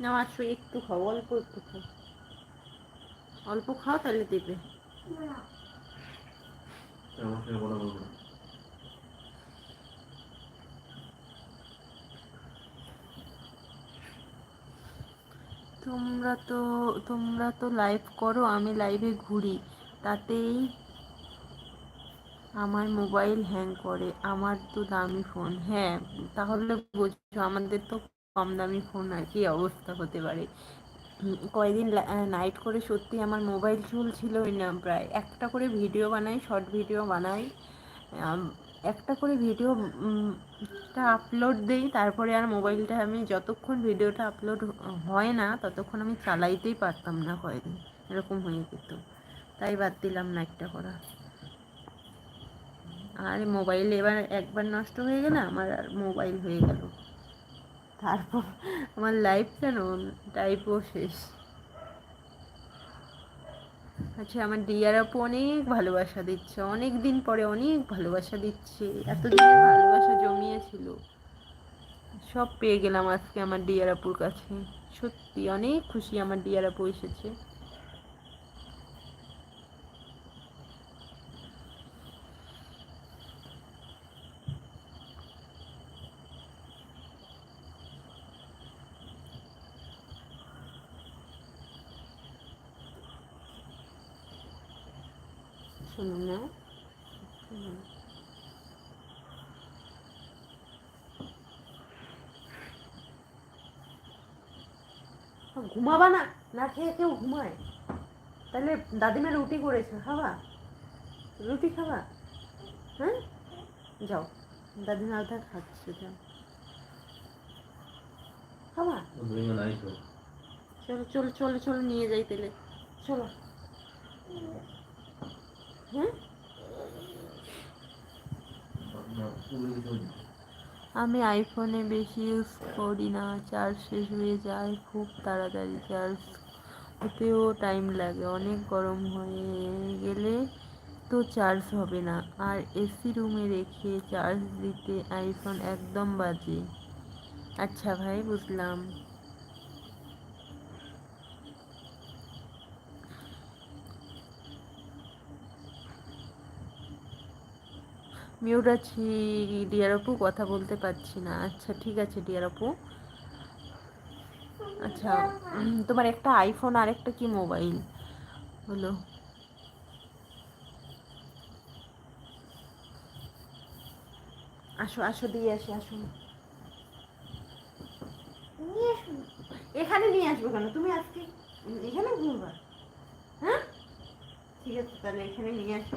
না একটু খাও অল্প একটু খাও। অল্প খাও তাহলে দেবে। তোমরা তো তোমরা তো লাইভ করো আমি লাইভে ঘুরি। তাতেই আমার মোবাইল হ্যাং করে আমার তো দামি ফোন হ্যাঁ তাহলে বুঝছ আমাদের তো কম দামি ফোন আর কি অবস্থা হতে পারে। উম, কয়দিন নাইট করে সত্যি আমার মোবাইল চলছিলই না প্রায়। একটা করে ভিডিও বানাই শর্ট ভিডিও বানাই একটা করে ভিডিও টা আপলোড দিই তারপরে আর মোবাইলটা আমি যতক্ষণ ভিডিওটা আপলোড হয় না ততক্ষণ আমি চালাইতেই পারতাম না কয়েকদিন এরকম হয়ে যেত। তাই বাদ দিলাম না একটা করা। আর মোবাইল এবার একবার নষ্ট হয়ে গেলে আমার আর মোবাইল হয়ে গেল। তারপর আমার লাইফ কেন টাইপও শেষ। আচ্ছা আমার ডিয়ার আপু অনেক ভালোবাসা দিচ্ছে অনেক দিন পরে অনেক ভালোবাসা দিচ্ছে, এতদিনের ভালোবাসা জমিয়েছিল। সব পেয়ে গেলাম আজকে আমার ডিয়ার আপুর কাছে। সত্যি অনেক খুশি আমার ডিয়ার আপু এসেছে। শুনুন না। ঘুমাবা না না খেয়ে কেউ ঘুমায়। তাহলে দাদিমা রুটি করেছে খাবা? রুটি খাবা? হ্যাঁ? যাও দাদিমা আধা খাচ্ছে যাও। খাবা? চলো চলো চলো চলো নিয়ে যাই তাহলে। চলো হ্যাঁ না, তুমি কিছু আমি আইফোনে বেশি ইউজ করি না, চার্জ শেষ হয়ে যায়, খুব তাড়াতাড়ি চার্জ হতেও টাইম লাগে, অনেক গরম হয়ে গেলে তো চার্জ হবে না। আর এসি রুমে রেখে চার্জ দিতে আইফোন একদম বাজে। আচ্ছা ভাই, বুঝলাম। মিউট আছি ডিয়ার আপু, কথা বলতে পারছি না। আচ্ছা ঠিক আছে ডিয়ার আপু। আচ্ছা তোমার একটা আইফোন আর একটা কি মোবাইল বলো। আসো আসো, দিয়ে আসি আসো। এখানে নিয়ে আসব কেন? তুমি আজকে এখানে ঘুরবা? হ্যাঁ? ঠিক আছে, তাহলে এখানে নিয়ে আসি।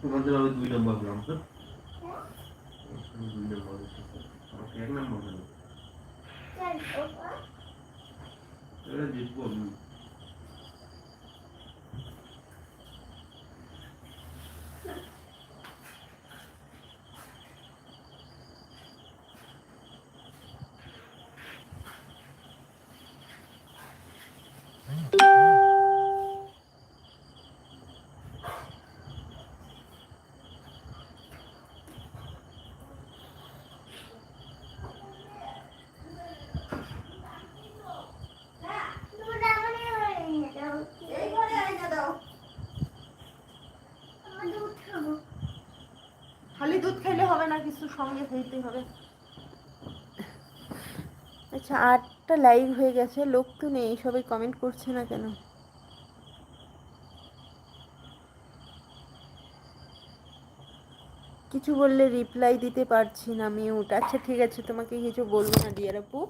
তোমাদের আমি দুই নম্বর গ্রাম তো দুই নম্বর আমাকে এক নম্বর দিল চল ওপর এটা জিতবো আমি না কিছু সঙ্গে হইতে হবে। আচ্ছা আটটা লাইভ হয়ে গেছে, লোক তো নেই, সবাই কমেন্ট করছে না কেন? কিছু বললে রিপ্লাই দিতে পারছি না মিউট আচ্ছা ঠিক আছে, তোমাকে কিছু বলব না ডিয়ার আপু।